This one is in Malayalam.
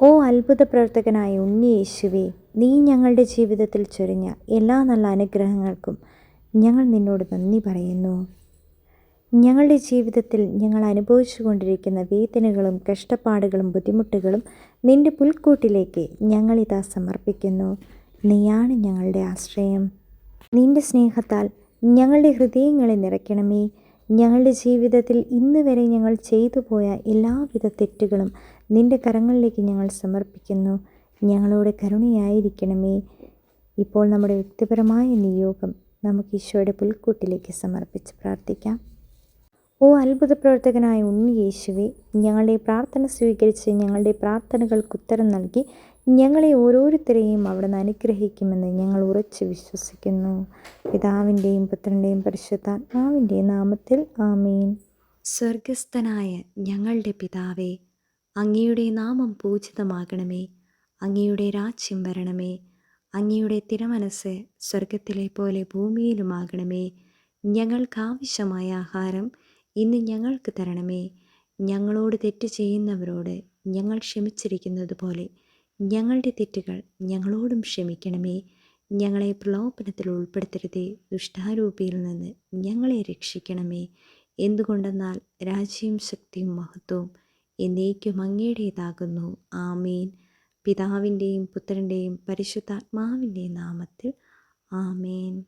ഓ അത്ഭുത പ്രവർത്തകനായ ഉണ്ണി യേശുവേ നീ ഞങ്ങളുടെ ജീവിതത്തിൽ ചൊരിഞ്ഞ എല്ലാ നല്ല അനുഗ്രഹങ്ങൾക്കും ഞങ്ങൾ നിന്നോട് നന്ദി പറയുന്നു. ഞങ്ങളുടെ ജീവിതത്തിൽ ഞങ്ങൾ അനുഭവിച്ചു കൊണ്ടിരിക്കുന്ന വേദനകളും കഷ്ടപ്പാടുകളും ബുദ്ധിമുട്ടുകളും നിന്റെ പുൽക്കൂട്ടിലേക്ക് ഞങ്ങളിതാ സമർപ്പിക്കുന്നു. നീയാണ് ഞങ്ങളുടെ ആശ്രയം. നിന്റെ സ്നേഹത്താൽ ഞങ്ങളുടെ ഹൃദയങ്ങളെ നിറയ്ക്കണമേ. ഞങ്ങളുടെ ജീവിതത്തിൽ ഇന്ന് വരെ ഞങ്ങൾ ചെയ്തു പോയ എല്ലാവിധ തെറ്റുകളും നിന്റെ കരങ്ങളിലേക്ക് ഞങ്ങൾ സമർപ്പിക്കുന്നു. ഞങ്ങളോട് കരുണയായിരിക്കണമേ. ഇപ്പോൾ നമ്മുടെ വ്യക്തിപരമായ നിയോഗം നമുക്ക് ഈശോയുടെ പുൽക്കൂട്ടിലേക്ക് സമർപ്പിച്ച് പ്രാർത്ഥിക്കാം. ഓ അത്ഭുത പ്രവർത്തകനായ ഉണ്ണി യേശുവെ ഞങ്ങളുടെ പ്രാർത്ഥന സ്വീകരിച്ച് ഞങ്ങളുടെ പ്രാർത്ഥനകൾക്ക് ഉത്തരം നൽകി ഞങ്ങളെ ഓരോരുത്തരെയും അവിടുന്ന് അനുഗ്രഹിക്കുമെന്ന് ഞങ്ങൾ ഉറച്ച് വിശ്വസിക്കുന്നു. പിതാവിന്റെയും പുത്രന്റെയും പരിശുദ്ധാത്മാവിന്റെയും നാമത്തിൽ ആമീൻ. സ്വർഗസ്ഥനായ ഞങ്ങളുടെ പിതാവേ അങ്ങയുടെ നാമം പൂജിതമാകണമേ അങ്ങയുടെ രാജ്യം വരണമേ അങ്ങയുടെ തിരമനസ് സ്വർഗത്തിലെ പോലെ ഭൂമിയിലുമാകണമേ ഞങ്ങൾക്ക് ആവശ്യമായ ആഹാരം ഇന്ന് ഞങ്ങൾക്ക് തരണമേ. ഞങ്ങളോട് തെറ്റ് ചെയ്യുന്നവരോട് ഞങ്ങൾ ക്ഷമിച്ചിരിക്കുന്നത് പോലെ ഞങ്ങളുടെ തെറ്റുകൾ ഞങ്ങളോടും ക്ഷമിക്കണമേ. ഞങ്ങളെ പ്രലോഭനത്തിൽ ഉൾപ്പെടുത്തരുതേ. ദുഷ്ടാരൂപിയിൽ നിന്ന് ഞങ്ങളെ രക്ഷിക്കണമേ. എന്തുകൊണ്ടെന്നാൽ രാജ്യവും ശക്തിയും മഹത്വവും എന്നേക്കും അങ്ങയുടേതാകുന്നു. ആമീൻ. പിതാവിന്റെയും പുത്രന്റെയും പരിശുദ്ധാത്മാവിന്റെയും നാമത്തിൽ ആമേൻ.